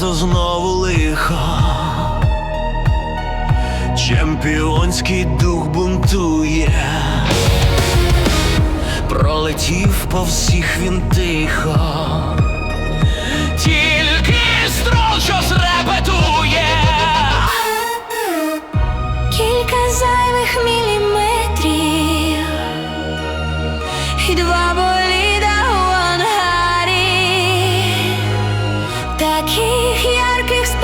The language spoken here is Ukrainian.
то знову лихо. Чемпіонський дух бунтує, пролетів по всіх він тихо, тільки строл щось репетує. Кілька зайвих міліметрів і два таких ярких спецефектів